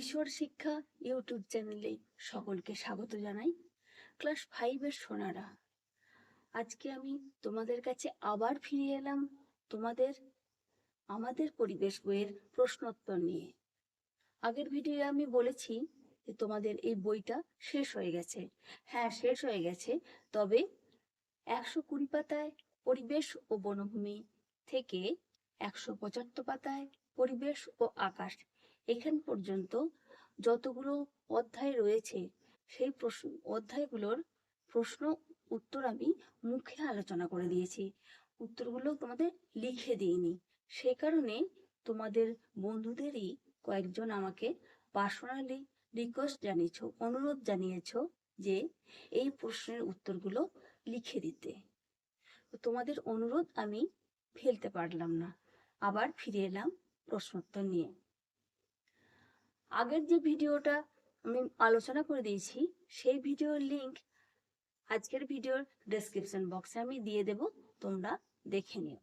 কিশোর শিক্ষা ইউটিউব চ্যানেলে সকলকে স্বাগত জানাই। ক্লাস ফাইভের সোনারা, আজকে আমি তোমাদের কাছে আবার ফিরে এলাম তোমাদের, আমাদের পরিবেশ বইয়ের প্রশ্নোত্তর নিয়ে। আগের ভিডিওয়ে আমি বলেছি যে তোমাদের এই বইটা শেষ হয়ে গেছে। হ্যাঁ শেষ হয়ে গেছে, তবে একশো কুড়ি পাতায় পরিবেশ ও বনভূমি থেকে একশো পঁচাত্তর পাতায় পরিবেশ ও আকাশ এখান পর্যন্ত যতগুলো অধ্যায় রয়েছে, সেই প্রশ্ন, অধ্যায়গুলোর প্রশ্ন উত্তর আমি মুখে আলোচনা করে দিয়েছি। উত্তরগুলো তোমাদের লিখে দিইনি। সে কারণে তোমাদের বন্ধুদেরই কয়েকজন আমাকে পার্সোনালি রিকোয়েস্ট জানিয়েছো, অনুরোধ জানিয়েছ যে এই প্রশ্নের উত্তরগুলো লিখে দিতে। তোমাদের অনুরোধ আমি ফেলতে পারলাম না। আবার ফিরে এলাম প্রশ্নোত্তর নিয়ে। আগের যে ভিডিওটা আমি আলোচনা করে দিয়েছি, সেই ভিডিওর লিংক আজকের ভিডিওর ডেসক্রিপশন বক্সে আমি দিয়ে দেব, তোমরা দেখে নিও।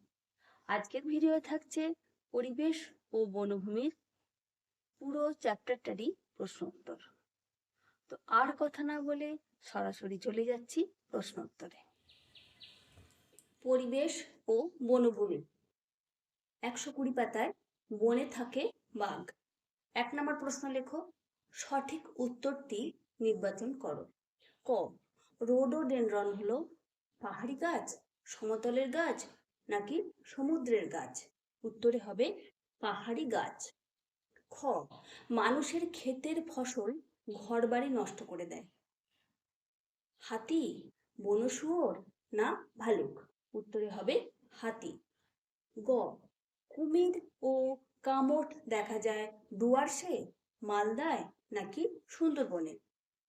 আজকের ভিডিও থাকছে পরিবেশ ও বনভূমির পুরো চ্যাপ্টারটারই প্রশ্ন উত্তর। তো আর কথা না বলে সরাসরি চলে যাচ্ছি প্রশ্ন উত্তরে। পরিবেশ ও বনভূমি। একশো কুড়ি পাতায় বনে থাকে বাঘ। এক নম্বর প্রশ্ন লেখো, সঠিক উত্তরটি নির্বাচন করো। ক, রোডোডেনড্রন হলো পাহাড়ি গাছ, সমতলের গাছ নাকি সমুদ্রের গাছ? উত্তরে হবে পাহাড়ি গাছ। খ, মানুষের ক্ষেতের ফসল ঘরবাড়ি নষ্ট করে দেয়। হাতি বনশুয়োর না ভালুক? উত্তরে হবে হাতি। গ, কুমির ও কামট দেখা যায় ডুয়ার্সে মালদায় নাকি সুন্দরবনে?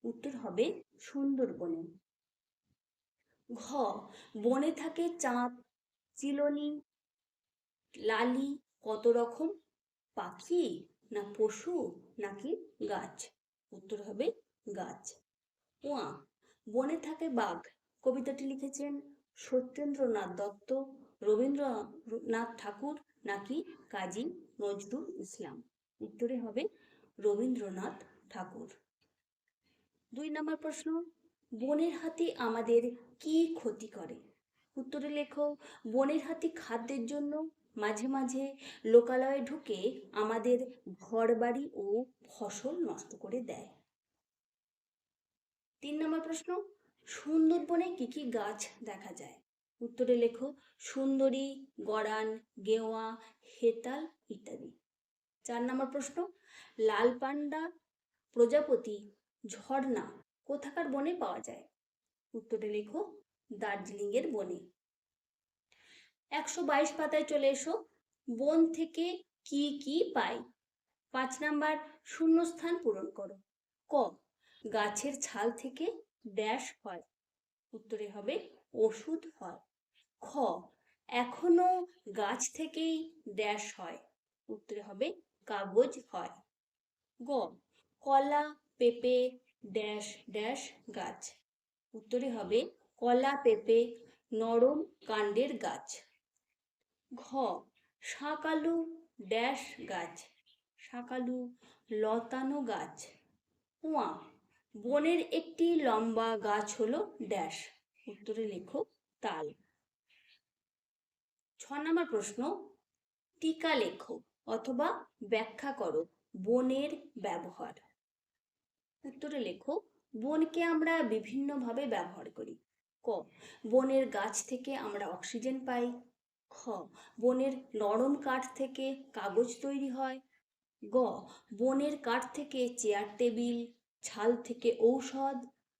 উত্তর হবে সুন্দরবনে। ঘ, বনে থাকে চাঁদ, চিলনি, লালি কত রকম? পাখি না পশু নাকি গাছ? উত্তর হবে গাছ। ওয়া বনে থাকে বাঘ। কবিতাটি লিখেছেন সত্যেন্দ্রনাথ দত্ত, রবীন্দ্রনাথ ঠাকুর নাকি কাজী নজরুল ইসলাম। উত্তরে হবে রবীন্দ্রনাথ ঠাকুর। দুই নম্বর প্রশ্ন, বনের হাতি আমাদের কি ক্ষতি করে? উত্তরে লেখো, বনের হাতি খাদ্যের জন্য মাঝে মাঝে লোকালয়ে ঢুকে আমাদের ঘরবাড়ি ও ফসল নষ্ট করে দেয়। তিন নম্বর প্রশ্ন, সুন্দরবনে কি কি গাছ দেখা যায়? উত্তরে লেখো, সুন্দরী, গড়ান, গেওয়া, হেতাল ইত্যাদি। চার নম্বর প্রশ্ন, লাল পান্ডা প্রজাপতি ঝর্ণা কোথাকার বনে পাওয়া যায়? উত্তরে লেখো, দার্জিলিংয়ের বনে। একশো বাইশ পাতায় চলে এসো, বন থেকে কি কি পাই? পাঁচ নাম্বার, শূন্যস্থান পূরণ করো। ক, গাছের ছাল থেকে ড্যাশ হয়। উত্তরে হবে, ওষুধ হয়। খ, এখনও গাছ থেকেই ড্যাশ হয়। উত্তরে হবে কাগজ হয়। গ, কলা, পেঁপে, ড্যাশ ড্যাশ গাছ। উত্তরে হবে কলা, পেঁপে, নরম কাণ্ডের গাছ। ঘ, শাকালু, ড্যাশ গাছ। শাকালু লতানো গাছ। উয়া, বনের একটি লম্বা গাছ হলো ড্যাশ। উত্তরে লেখো তাল। ছ নম্বর প্রশ্ন, টিকা লেখো। অথবা ব্যাখ্যা করো বনের ব্যবহার। উত্তরে লেখো, বনকে আমরা বিভিন্নভাবে ব্যবহার করি। ক, বনের গাছ থেকে আমরা অক্সিজেন পাই। খ, বনের নরম কাঠ থেকে কাগজ তৈরি হয়। গ, বনের কাঠ থেকে চেয়ার টেবিল, ছাল থেকে ঔষধ,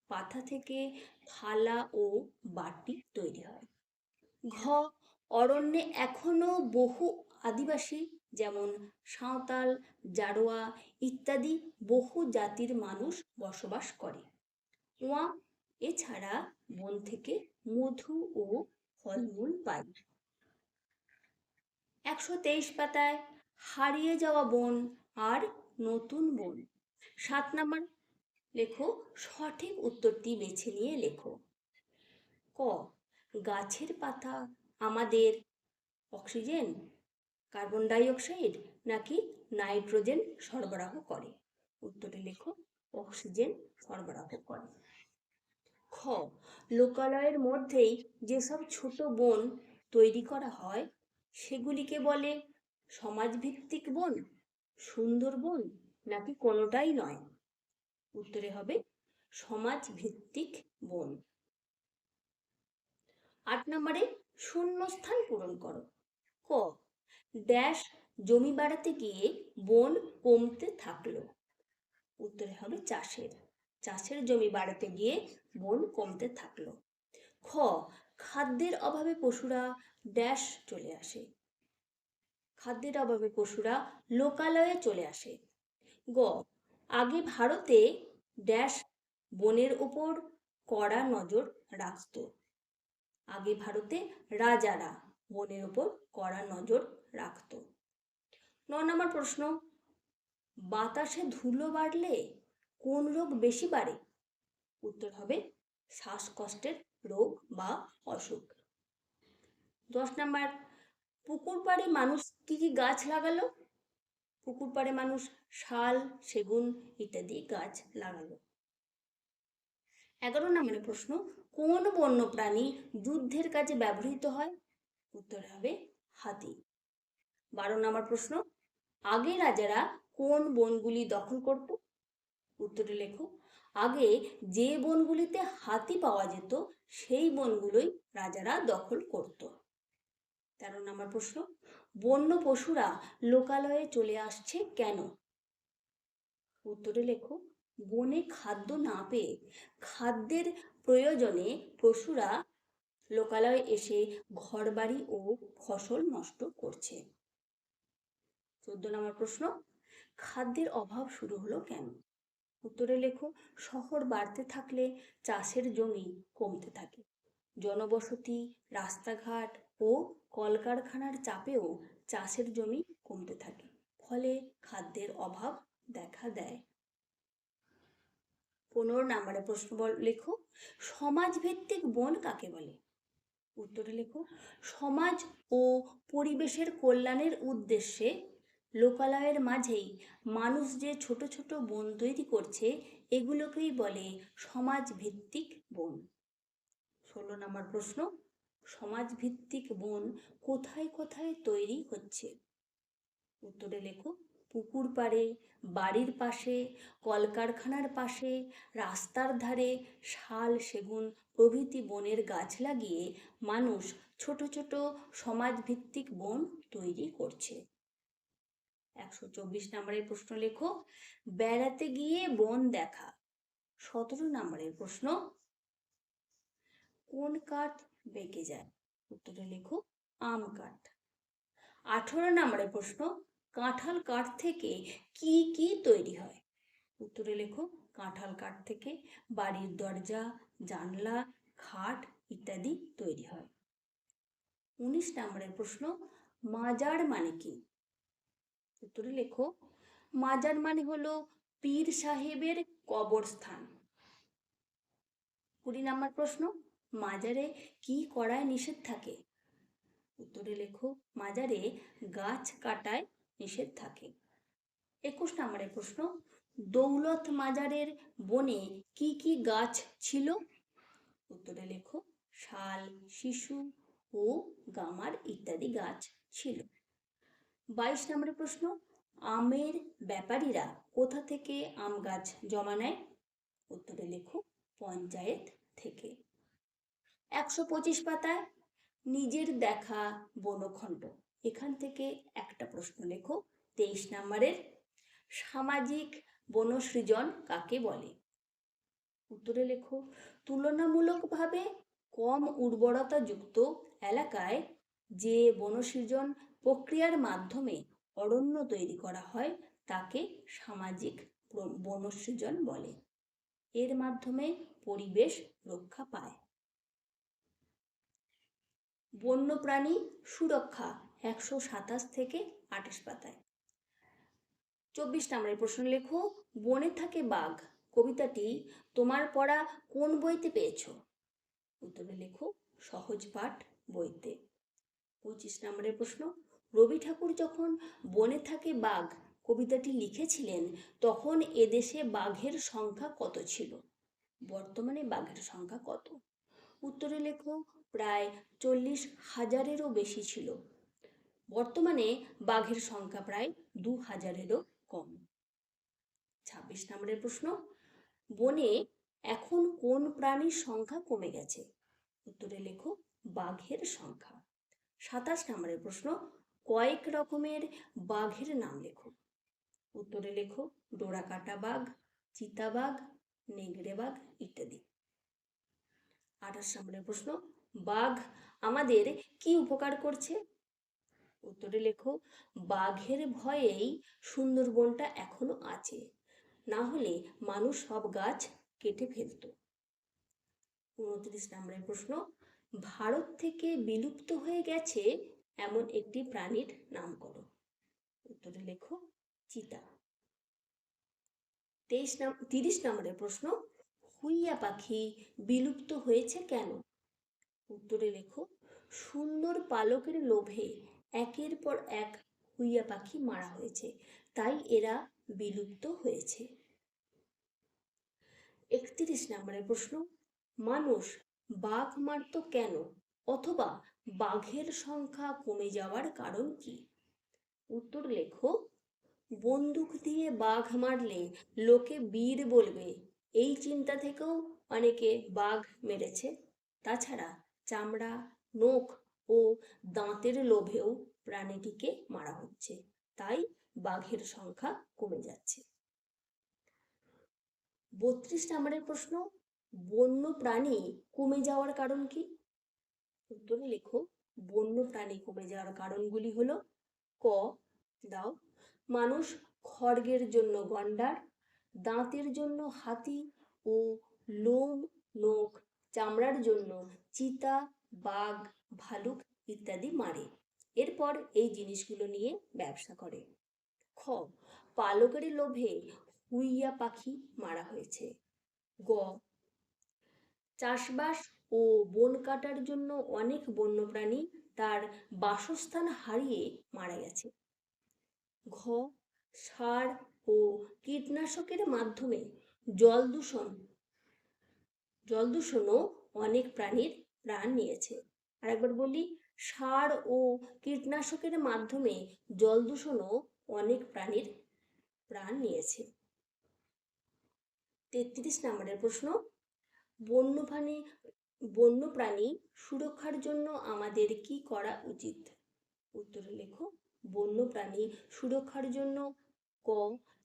পাতা থেকে থালা ও বাটি তৈরি হয়। ঘ, অরণ্যে এখনও বহু আদিবাসী যেমন সাঁওতাল, জারোয়া ইত্যাদি বহু জাতির মানুষ বসবাস করে। ওয়া এছাড়া বন থেকে মধু ও ফলমূল পাই একশো তেইশ পাতায় হারিয়ে যাওয়া বন আর নতুন বন। সাত নাম্বার লেখো, সঠিক উত্তরটি বেছে নিয়ে লেখো। ক, গাছের পাতা, আমাদের অক্সিজেন? কার্বন ডাই অক্সাইড নাকি নাইট্রোজেন সরবরাহ করে? উত্তরে লেখো, অক্সিজেন সরবরাহ করে। খ, লোকালয়ের মধ্যেই যেসব ছোট বন তৈরি করা হয়, সেগুলিকে বলে সমাজভিত্তিক বন, সুন্দর বন নাকি কোনোটাই নয়? উত্তরে হবে, সমাজভিত্তিক বন। আট নম্বরে শূন্যস্থান পূরণ করো। ক ড্যাশ জমি বাড়াতে গিয়ে বন কমতে থাকল। উত্তরে হবে চাষের। চাষের জমি বাড়াতে গিয়ে বন কমতে থাকল। খ, খাদ্যের অভাবে পশুরা ড্যাশ চলে আসে। খাদ্যের অভাবে পশুরা লোকালয়ে চলে আসে। গ, আগে ভারতে ড্যাশ বনের উপর কড়া নজর রাখত। আগে ভারতে রাজারা বনের উপর কড়া নজর রাখত। ন নম্বর প্রশ্ন, বাতাসে ধুলো বাড়লে কোন রোগ বেশি বাড়ে? উত্তর হবে, শ্বাসকষ্টের রোগ বা অসুখ। দশ নম্বর, পুকুর পাড়ে মানুষ কি কি গাছ লাগালো? পুকুর পাড়ে মানুষ শাল, সেগুন ইত্যাদি গাছ লাগালো। এগারো নম্বরের প্রশ্ন, কোন বন্য প্রাণী যুদ্ধের কাজে ব্যবহৃত হয়? উত্তর হবে হাতি। বারো নম্বর প্রশ্ন, আগে রাজারা কোন বনগুলি দখল করত? উত্তরে লেখো, আগে যে বনগুলিতে হাতি পাওয়া যেত, সেই বনগুলোই রাজারা দখল করত। তেরো নম্বর প্রশ্ন, বন্য পশুরা লোকালয়ে চলে আসছে কেন? উত্তরে লেখো, বনে খাদ্য না পেয়ে খাদ্যের প্রয়োজনে পশুরা লোকালয়ে এসে ঘরবাড়ি ও ফসল নষ্ট করছে। চোদ্দ নম্বর প্রশ্ন, খাদ্যের অভাব শুরু হলো কেন? উত্তরে লেখো, শহর বাড়তে থাকলে চাষের জমি কমতে থাকে। জনবসতি, রাস্তাঘাট ও কলকারখানার চাপেও চাষের জমি কমতে থাকে, ফলে খাদ্যের অভাব দেখা দেয়। পনেরো নম্বরে প্রশ্ন লেখো, সমাজভিত্তিক বন কাকে বলে? উত্তরে লেখো, সমাজ ও পরিবেশের কল্যাণের উদ্দেশ্যে লোকালয়ের মাঝেই মানুষ যে ছোট ছোট বন তৈরি করছে, এগুলোকেই বলে সমাজভিত্তিক বন। ষোলো নম্বর প্রশ্ন, সমাজভিত্তিক বন কোথায় কোথায় তৈরি হচ্ছে? উত্তরে লেখো পুকুর পাড়ে, বাড়ির পাশে, কলকারখানার পাশে, রাস্তার ধারে শাল, সেগুন প্রভৃতি বনের গাছ লাগিয়ে মানুষ ছোট ছোট সমাজভিত্তিক বন তৈরি করছে। একশো চব্বিশ নম্বরের প্রশ্ন লেখো, বেড়াতে গিয়ে বন দেখা। সতেরো নম্বরের প্রশ্ন, কোন কাঠ বেঁকে যায়? উত্তরে লেখো, আম কাঠ। আঠেরো নম্বরের প্রশ্ন কাঁঠাল কাঠ থেকে কি কি তৈরি হয়? উত্তরে লেখো, কাঁঠাল কাঠ থেকে বাড়ির দরজা, জানলা, খাট ইত্যাদি তৈরি হয়। উনিশ নম্বরের প্রশ্ন, মাজার মানে কি? উত্তরে লেখো, মাজার মানে হলো পীর সাহেবের কবরস্থান। কুড়ি নম্বর প্রশ্ন, মাজারে কি করায় নিষেধ থাকে? উত্তরে লেখো, মাজারে গাছ কাটায় নিষেধ থাকে। একুশ নম্বরের প্রশ্ন, দৌলত মাজারের বনে কি কি গাছ ছিল? উত্তরে লেখো, শাল, শিশু ও গামার ইত্যাদি গাছ ছিল। বাইশ নম্বরের প্রশ্ন, আমের ব্যাপারীরা কোথা থেকে আম গাছ জমা নেয়? উত্তরে লেখো, পঞ্চায়েত থেকে। একশো পঁচিশ পাতায় নিজের দেখা বনখণ্ড। এখান থেকে একটা প্রশ্ন লেখো। তেইশ নম্বরের সামাজিক বনসৃজন কাকে বলে? উত্তরে লেখো, তুলনামূলকভাবে কম উর্বরতাযুক্ত এলাকায় যে বনসৃজন প্রক্রিয়ার মাধ্যমে অরণ্য তৈরি করা হয়, তাকে সামাজিক বনসৃজন বলে। এর মাধ্যমে পরিবেশ রক্ষা পায়। বন্যপ্রাণী সুরক্ষা একশো সাতাশ থেকে আঠাশ পাতায়। চব্বিশ নম্বরের প্রশ্ন লেখো, বনে থাকে বাঘ, কবিতাটি তোমার পড়া কোন বইতে পেয়েছ? উত্তরে লেখো, সহজ পাঠ বইতে। পঁচিশ নম্বরের প্রশ্ন, রবি ঠাকুর যখন বনে থাকে বাঘ, কবিতাটি লিখেছিলেন, তখন এদেশে বাঘের সংখ্যা কত ছিল? বর্তমানে বাঘের সংখ্যা কত? উত্তরে লেখো, প্রায় চল্লিশ হাজারেরও বেশি ছিল। বর্তমানে বাঘের সংখ্যা প্রায় দু হাজারেরও কম। ছাব্বিশ নম্বরের প্রশ্ন, বনে এখন কোন প্রাণীর সংখ্যা কমে গেছে? উত্তরে লেখো, বাঘের সংখ্যা। সাতাশ নম্বরের প্রশ্ন, কয়েক রকমের বাঘের নাম লেখো। উত্তরে লেখো, ডোরাকাটা বাঘ চিতাবাঘ নেগড়ে বাঘ ইত্যাদি। আঠাশ নম্বরের প্রশ্ন, বাঘ আমাদের কি উপকার করছে? উত্তরে লেখো, বাঘের ভয়েই সুন্দরবনটা এখনও আছে। না হলে মানুষ সব গাছ কেটে ফেলত। উনত্রিশ নম্বরের প্রশ্ন, ভারত থেকে বিলুপ্ত হয়ে গেছে এমন একটি প্রাণীর নাম করো উত্তরে লেখো, চিতা। তেইশ নাম, তিরিশ নম্বরের প্রশ্ন, হুইয়া পাখি বিলুপ্ত হয়েছে কেন? উত্তরে লেখো, সুন্দর পালকের লোভে একের পর এক হুইয়া পাখি মারা হয়েছে। তাই এরা বিলুপ্ত হয়েছে। একত্রিশ নম্বরের প্রশ্ন, মানুষ বাঘ মারত কেন অথবা বাঘের সংখ্যা কমে যাওয়ার কারণ কি? উত্তর লেখো, বন্দুক দিয়ে বাঘ মারলে লোকে বীর বলবে, এই চিন্তা থেকেও অনেকে বাঘ মেরেছে। তাছাড়া চামড়া, নখ ও দাঁতের লোভেও প্রাণীটিকে মারা হচ্ছে। তাই বাঘের সংখ্যা কমে যাচ্ছে। বত্রিশ নম্বরের প্রশ্ন, বন্য প্রাণী কমে যাওয়ার কারণ কি? উত্তরে লেখো, বন্য প্রাণী কমে যাওয়ার কারণগুলি হলো, ক, দাও, মানুষ খড়গের জন্য গন্ডার, দাঁতের জন্য হাতি ও লোম, নখ, চামড়ার জন্য চিতা, বাঘ ভালুক ইত্যাদি মারে। এরপর এই জিনিসগুলো নিয়ে ব্যবসা করে। খ, পালকের লোভে হুইয়া পাখি মারা হয়েছে। গ, চাষবাস ও বন কাটার জন্য অনেক বন্যপ্রাণী তার বাসস্থান হারিয়ে মারা গেছে। ঘ, সার ও কীটনাশকের মাধ্যমে জল দূষণ জল দূষণও অনেক প্রাণীর প্রাণ নিয়েছে। আরেকবার বলি, সার ও কীটনাশকের মাধ্যমে জল দূষণও অনেক প্রাণীর প্রাণ নিয়েছে। তেত্রিশ নম্বরের প্রশ্ন, বন্যপ্রাণী বন্যপ্রাণী সুরক্ষার জন্য আমাদের কি করা উচিত? উত্তরে লেখো, বন্যপ্রাণী সুরক্ষার জন্য ক,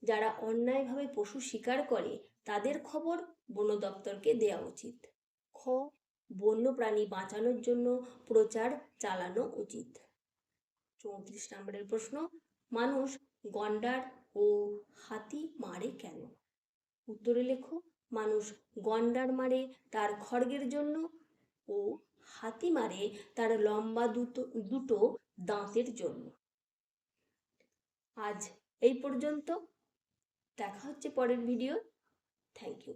যারা অন্যায়ভাবে পশু শিকার করে, তাদের খবর বন দপ্তরকে দেওয়া উচিত। খ বন্যপ্রাণী বাঁচানোর জন্য প্রচার চালানো উচিত। চৌত্রিশ নম্বরের প্রশ্ন, মানুষ গন্ডার ও হাতি মারে কেন? উত্তরে লেখো, মানুষ গন্ডার মারে তার খড়গের জন্য ও হাতি মারে তার লম্বা দুটো দুটো দাঁতের জন্য। আজ এই পর্যন্ত। দেখা হচ্ছে পরের ভিডিও থ্যাংক ইউ